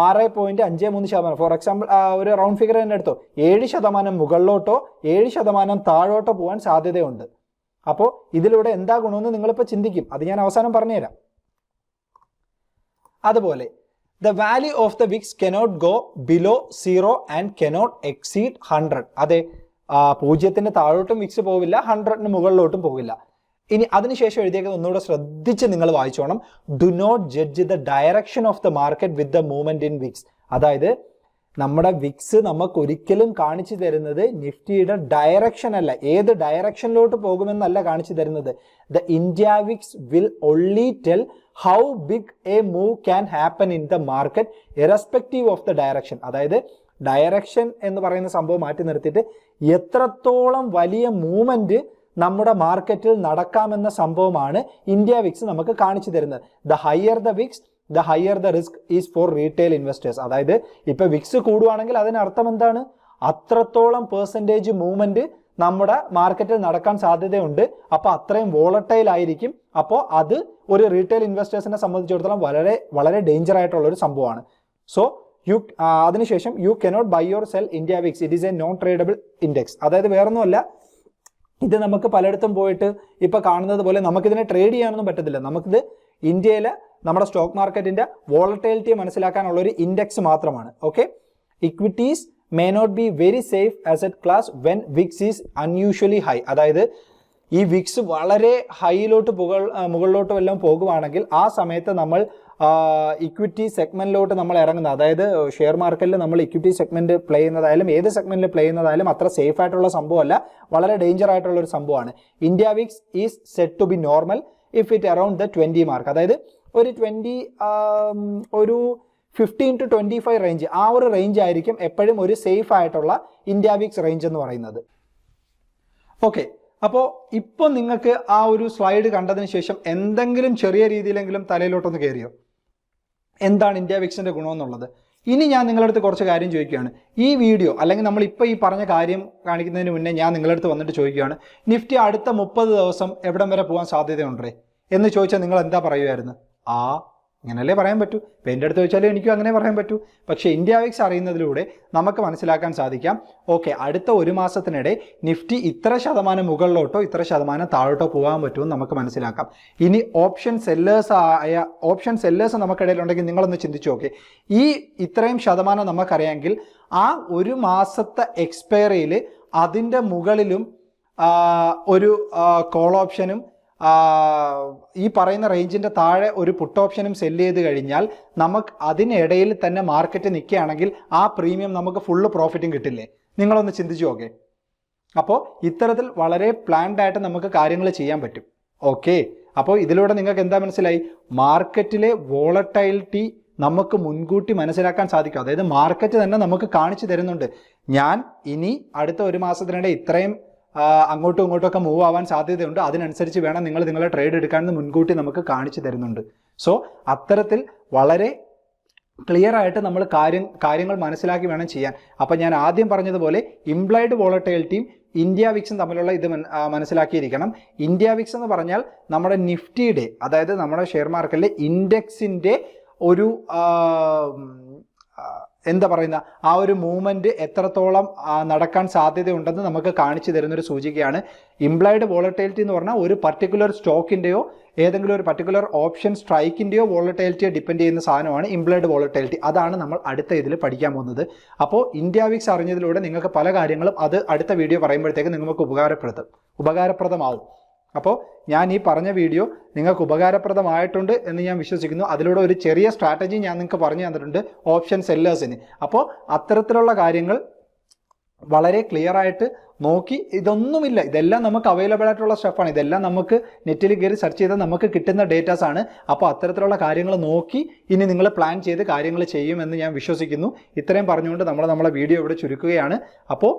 ആറ് പോയിന്റ് അഞ്ച് മൂന്ന് ശതമാനം. ഫോർ എക്സാമ്പിൾ ഒരു റൗണ്ട് ഫിഗർ തന്നെ എടുത്തോ. ഏഴ് ശതമാനം മുകളിലോട്ടോ ഏഴ് ശതമാനം താഴോട്ടോ പോകാൻ സാധ്യതയുണ്ട്. അപ്പോൾ ഇതിലൂടെ എന്താ ഗുണമെന്ന് നിങ്ങളിപ്പോൾ ചിന്തിക്കും. അത് ഞാൻ അവസാനം പറഞ്ഞുതരാം. അതുപോലെ the value of the VIX cannot go below zero and cannot exceed hundred അതെ പൂജ്യത്തിന് താഴോട്ടും വിക്സ് പോവില്ല ഹൺഡ്രഡിന് മുകളിലോട്ടും പോവില്ല. ഇനി അതിനുശേഷം എഴുതിയേക്കുന്നത് ഒന്നുകൂടെ ശ്രദ്ധിച്ച് നിങ്ങൾ വായിച്ചോണം. Do not judge the direction of the market with the movement in VIX അതായത് നമ്മുടെ വിക്സ് നമുക്ക് ഒരിക്കലും കാണിച്ചു തരുന്നത് നിഫ്റ്റിയുടെ ഡയറക്ഷൻ അല്ല. ഏത് ഡയറക്ഷനിലോട്ട് പോകുമെന്നല്ല കാണിച്ചു തരുന്നത്. The India VIX will only tell how big a move can happen in the market irrespective of the direction അതായത് ഡയറക്ഷൻ എന്ന് പറയുന്ന സംഭവം മാറ്റി നിർത്തിയിട്ട് എത്രത്തോളം വലിയ മൂവ്മെന്റ് നമ്മുടെ മാർക്കറ്റിൽ നടക്കാമെന്ന സംഭവമാണ് ഇന്ത്യ വിക്സ് നമുക്ക് കാണിച്ചു തരുന്നത്. The higher the VIX the higher the risk is for retail investors അതായത് ഇപ്പൊ വിക്സ് കൂടുവാണെങ്കിൽ അതിനർത്ഥം എന്താണ്? അത്രത്തോളം പേഴ്സന്റേജ് മൂവ്മെന്റ് നമ്മുടെ മാർക്കറ്റിൽ നടക്കാൻ സാധ്യതയുണ്ട്. അപ്പോൾ അത്രയും വോളട്ടൈൽ ആയിരിക്കും. അപ്പോൾ അത് ഒരു റീറ്റെയിൽ ഇൻവെസ്റ്റേഴ്സിനെ സംബന്ധിച്ചിടത്തോളം വളരെ വളരെ ഡേഞ്ചർ ആയിട്ടുള്ള ഒരു സംഭവമാണ്. സോ യു അതിനുശേഷം you cannot buy or sell India VIX it is a non tradable index അതായത് വേറൊന്നുമല്ല. ഇത് നമുക്ക് പലയിടത്തും പോയിട്ട് ഇപ്പൊ കാണുന്നത് പോലെ നമുക്കിതിനെ ട്രേഡ് ചെയ്യാനൊന്നും പറ്റത്തില്ല. നമുക്കിത് ഇന്ത്യയിലെ നമ്മുടെ സ്റ്റോക്ക് മാർക്കറ്റിന്റെ വോളറ്റൈലിറ്റി മനസ്സിലാക്കാനുള്ള ഒരു ഇൻഡെക്സ് മാത്രമാണ്. Okay equities may not be very safe asset class when VIX is unusually high അതായത് ഈ വിക്സ് വളരെ ഹൈയിലോട്ട് പുകൾ മുകളിലോട്ടും വല്ലതും പോകുവാണെങ്കിൽ ആ സമയത്ത് നമ്മൾ ഇക്വിറ്റി സെഗ്മെന്റിലോട്ട് നമ്മൾ ഇറങ്ങുന്നത്. അതായത് ഷെയർ മാർക്കറ്റിൽ നമ്മൾ ഇക്വിറ്റി സെഗ്മെന്റ് പ്ലേ ചെയ്യുന്നതായാലും ഏത് സെഗ്മെന്റിൽ പ്ലേ ചെയ്യുന്നതായാലും അത്ര സേഫ് ആയിട്ടുള്ള സംഭവമല്ല. വളരെ ഡേഞ്ചർ ആയിട്ടുള്ള ഒരു സംഭവമാണ്. India VIX is set to be normal if it around the twenty mark അതായത് ഒരു ട്വന്റി ഒരു fifteen to twenty five range ആ ഒരു റേഞ്ച് ആയിരിക്കും എപ്പോഴും ഒരു സേഫ് ആയിട്ടുള്ള ഇന്ത്യ വിക്സ് റേഞ്ച് എന്ന് പറയുന്നത്. ഓക്കെ അപ്പോൾ ഇപ്പോൾ നിങ്ങൾക്ക് ആ ഒരു സ്ലൈഡ് കണ്ടതിന് ശേഷം എന്തെങ്കിലും ചെറിയ രീതിയിലെങ്കിലും തലയിലോട്ടൊന്ന് കയറിയോ എന്താണ് ഇന്ത്യ വിക്സിന്റെ ഗുണമെന്നുള്ളത് ഇനി ഞാൻ നിങ്ങളുടെ അടുത്ത് കുറച്ച് കാര്യം ചോദിക്കുകയാണ്. ഈ വീഡിയോ അല്ലെങ്കിൽ നമ്മൾ ഇപ്പോൾ ഈ പറഞ്ഞ കാര്യം കാണിക്കുന്നതിന് മുന്നേ ഞാൻ നിങ്ങളുടെ അടുത്ത് വന്നിട്ട് ചോദിക്കുകയാണ് നിഫ്റ്റി അടുത്ത മുപ്പത് ദിവസം എവിടം വരെ പോകാൻ സാധ്യതയുണ്ടേ? എന്ന് ചോദിച്ചാൽ നിങ്ങൾ എന്താ പറയുമായിരുന്നു ആ ഇങ്ങനല്ലേ പറയാൻ പറ്റൂ? ഇപ്പം എന്റെ അടുത്ത് ചോദിച്ചാലും എനിക്കും അങ്ങനെ പറയാൻ പറ്റൂ. പക്ഷേ ഇന്ത്യ വിക്സ് അറിയുന്നതിലൂടെ നമുക്ക് മനസ്സിലാക്കാൻ സാധിക്കാം. ഓക്കെ അടുത്ത ഒരു മാസത്തിനിടെ നിഫ്റ്റി ഇത്ര ശതമാനം മുകളിലോട്ടോ ഇത്ര ശതമാനം താഴോട്ടോ പോകാൻ പറ്റുമെന്ന് നമുക്ക് മനസ്സിലാക്കാം. ഇനി ഓപ്ഷൻ സെല്ലേഴ്സ് ആയ ഓപ്ഷൻ സെല്ലേഴ്സ് നമുക്കിടയിലുണ്ടെങ്കിൽ നിങ്ങളൊന്ന് ചിന്തിച്ചു നോക്കെ. ഈ ഇത്രയും ശതമാനം നമുക്കറിയാമെങ്കിൽ ആ ഒരു മാസത്തെ എക്സ്പയറിയിൽ അതിന്റെ മുകളിലും ഒരു കോൾ ഓപ്ഷനും ഈ പറയുന്ന റേഞ്ചിന്റെ താഴെ ഒരു പുട്ട് ഓപ്ഷനും സെല്ല് ചെയ്ത് കഴിഞ്ഞാൽ നമുക്ക് അതിനിടയിൽ തന്നെ മാർക്കറ്റ് നിൽക്കുകയാണെങ്കിൽ ആ പ്രീമിയം നമുക്ക് ഫുള്ള് പ്രോഫിറ്റും കിട്ടില്ലേ? നിങ്ങളൊന്ന് ചിന്തിച്ചു നോക്കേ. അപ്പോൾ ഇത്തരത്തിൽ വളരെ പ്ലാൻഡായിട്ട് നമുക്ക് കാര്യങ്ങൾ ചെയ്യാൻ പറ്റും. ഓക്കെ? അപ്പോൾ ഇതിലൂടെ നിങ്ങൾക്ക് എന്താ മനസ്സിലായി? മാർക്കറ്റിലെ വോളട്ടൈലിറ്റി നമുക്ക് മുൻകൂട്ടി മനസ്സിലാക്കാൻ സാധിക്കും. അതായത് മാർക്കറ്റ് തന്നെ നമുക്ക് കാണിച്ചു തരുന്നുണ്ട്. ഞാൻ ഇനി അടുത്ത ഒരു മാസത്തിനിടെ ഇത്രയും അങ്ങോട്ടും ഇങ്ങോട്ടും ഒക്കെ മൂവ് ആവാൻ സാധ്യതയുണ്ട്. അതിനനുസരിച്ച് വേണം നിങ്ങൾ നിങ്ങളെ ട്രേഡ് എടുക്കാമെന്ന് മുൻകൂട്ടി നമുക്ക് കാണിച്ചു തരുന്നുണ്ട്. സോ അത്തരത്തിൽ വളരെ ക്ലിയർ ആയിട്ട് നമ്മൾ കാര്യം കാര്യങ്ങൾ മനസ്സിലാക്കി വേണം ചെയ്യാൻ. അപ്പം ഞാൻ ആദ്യം പറഞ്ഞതുപോലെ ഇംപ്ലൈഡ് വോളട്ടൈലിറ്റിയും ഇന്ത്യ വിക്സും തമ്മിലുള്ള ഇത് മനസ്സിലാക്കിയിരിക്കണം. ഇന്ത്യ വിക്സ് എന്ന് പറഞ്ഞാൽ നമ്മുടെ നിഫ്റ്റിയുടെ അതായത് നമ്മുടെ ഷെയർ മാർക്കറ്റിലെ ഇൻഡെക്സിന്റെ ഒരു എന്താ പറയുന്ന ആ ഒരു മൂവ്മെന്റ് എത്രത്തോളം നടക്കാൻ സാധ്യതയുണ്ടെന്ന് നമുക്ക് കാണിച്ചു തരുന്നൊരു സൂചികയാണ്. ഇംപ്ലൈഡ് വോളറ്റൈലിറ്റി എന്ന് പറഞ്ഞാൽ ഒരു പർട്ടിക്കുലർ സ്റ്റോക്കിന്റെയോ ഏതെങ്കിലും ഒരു പർട്ടിക്കുലർ ഓപ്ഷൻ സ്ട്രൈക്കിന്റെയോ വോളറ്റൈലിറ്റിയോ ഡിപ്പെൻഡ് ചെയ്യുന്ന സാധനമാണ് ഇംപ്ലൈഡ് വോളറ്റൈലിറ്റി അതാണ് നമ്മൾ അടുത്ത ഇതിൽ പഠിക്കാൻ പോകുന്നത്. അപ്പോൾ ഇന്ത്യ വിക്സ് അറിഞ്ഞതിലൂടെ നിങ്ങൾക്ക് പല കാര്യങ്ങളും അത് അടുത്ത വീഡിയോ പറയുമ്പോഴത്തേക്ക് നിങ്ങൾക്ക് ഉപകാരപ്രദം ഉപകാരപ്രദമാവും. അപ്പോൾ ഞാൻ ഈ പറഞ്ഞ വീഡിയോ നിങ്ങൾക്ക് ഉപകാരപ്രദമായിട്ടുണ്ട് എന്ന് ഞാൻ വിശ്വസിക്കുന്നു. അതിലൂടെ ഒരു ചെറിയ സ്ട്രാറ്റജി ഞാൻ നിങ്ങൾക്ക് പറഞ്ഞു തന്നിട്ടുണ്ട് ഓപ്ഷൻ സെല്ലേഴ്സിന് അപ്പോൾ അത്തരത്തിലുള്ള കാര്യങ്ങൾ വളരെ ക്ലിയർ ആയിട്ട് നോക്കി ഇതൊന്നുമില്ല. ഇതെല്ലാം നമുക്ക് അവൈലബിൾ ആയിട്ടുള്ള സ്റ്റഫാണ് ഇതെല്ലാം നമുക്ക് നെറ്റിൽ കയറി സെർച്ച് ചെയ്താൽ നമുക്ക് കിട്ടുന്ന ഡേറ്റാസ് ആണ്. അപ്പോൾ അത്തരത്തിലുള്ള കാര്യങ്ങൾ നോക്കി ഇനി നിങ്ങൾ പ്ലാൻ ചെയ്ത് കാര്യങ്ങൾ ചെയ്യുമെന്ന് ഞാൻ വിശ്വസിക്കുന്നു. ഇത്രയും പറഞ്ഞുകൊണ്ട് നമ്മൾ നമ്മളെ വീഡിയോ ഇവിടെ ചുരുക്കുകയാണ്. അപ്പോൾ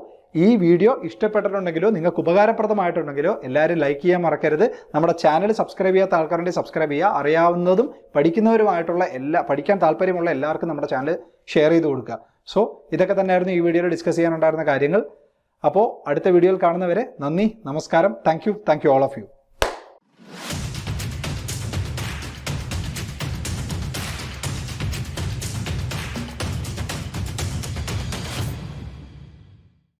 ഈ വീഡിയോ ഇഷ്ടപ്പെട്ടിട്ടുണ്ടെങ്കിലോ നിങ്ങൾക്ക് ഉപകാരപ്രദമായിട്ടുണ്ടെങ്കിലോ എല്ലാവരും ലൈക്ക് ചെയ്യാൻ മറക്കരുത്. നമ്മുടെ ചാനൽ സബ്സ്ക്രൈബ് ചെയ്യാത്ത ആൾക്കാരുടെ സബ്സ്ക്രൈബ് ചെയ്യുക. അറിയാവുന്നതും പഠിക്കുന്നവരുമായിട്ടുള്ള എല്ലാ പഠിക്കാൻ താല്പര്യമുള്ള എല്ലാവർക്കും നമ്മുടെ ചാനൽ ഷെയർ ചെയ്ത് കൊടുക്കുക. സോ ഇതൊക്കെ തന്നെയായിരുന്നു ഈ വീഡിയോയിൽ ഡിസ്കസ് ചെയ്യാനുണ്ടായിരുന്ന കാര്യങ്ങൾ. അപ്പോൾ അടുത്ത വീഡിയോയിൽ കാണുന്നവരെ നന്ദി നമസ്കാരം. Thank you thank you all of you